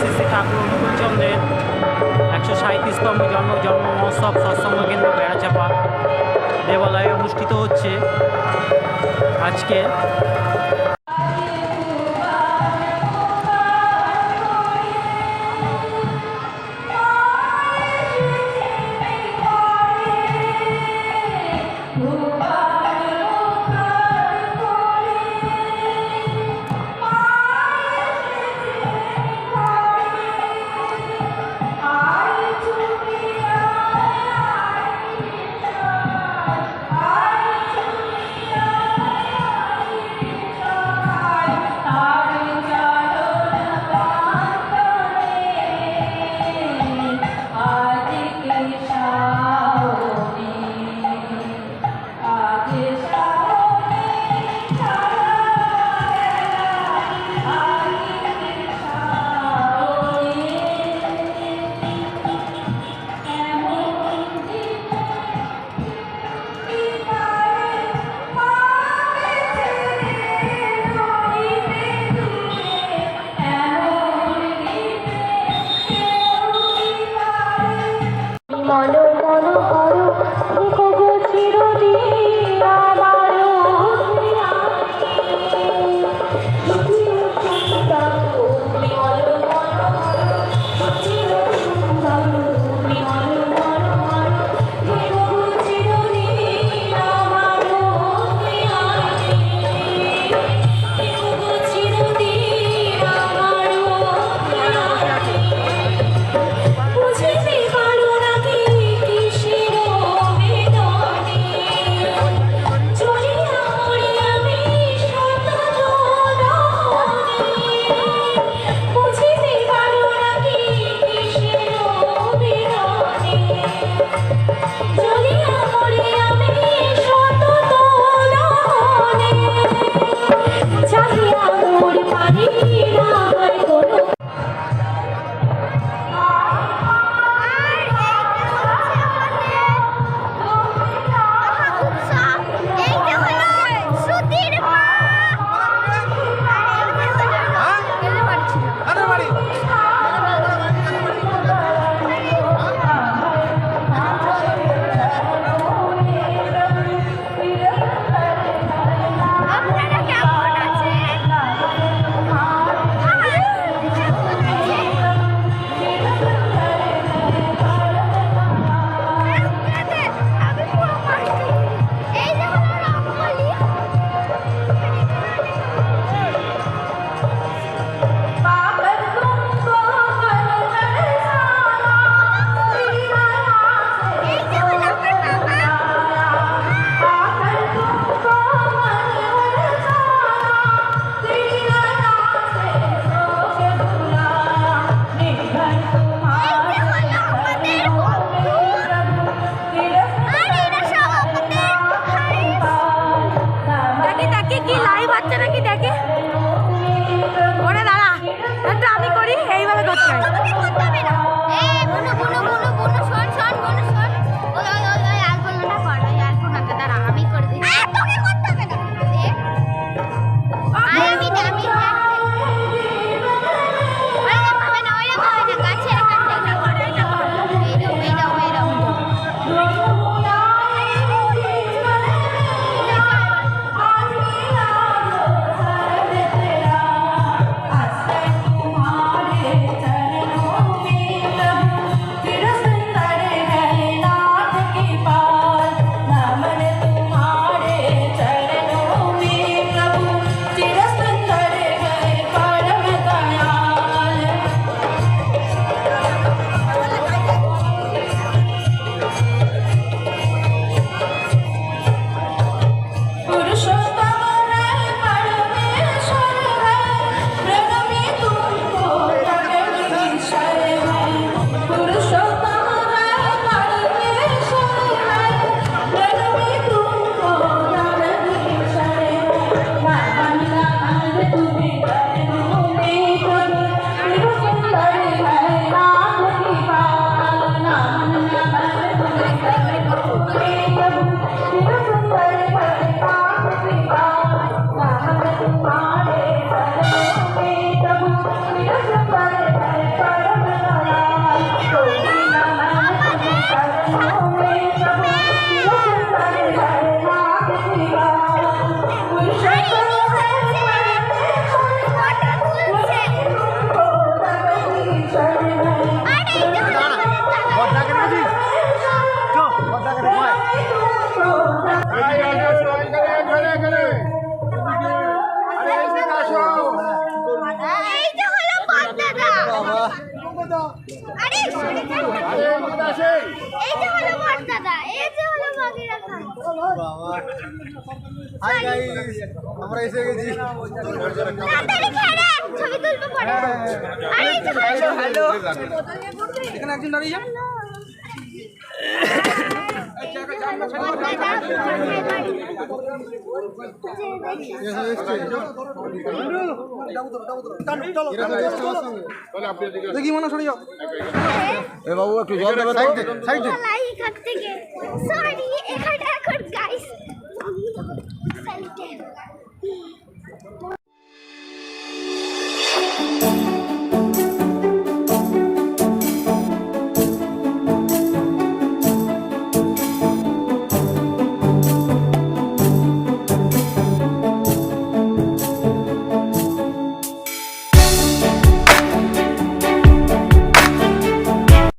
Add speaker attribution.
Speaker 1: শেষে ঠাকুর অনুকূলচন্দ্রের একশো সাঁত্রিশতম জন্ম জন্ম মহোৎসব সৎসঙ্গ কেন্দ্র বেড়াচাপা দেবালয়ে অনুষ্ঠিত হচ্ছে। আজকে
Speaker 2: Thank you. আমরা
Speaker 3: এসে গেছি
Speaker 1: ছবি তুলবো হলো হ্যালো
Speaker 3: এখানে একজন দাঁড়িয়ে যান দেখি মনে সরে যাও বাবু একটু জল দেবে সাইড
Speaker 1: থেকে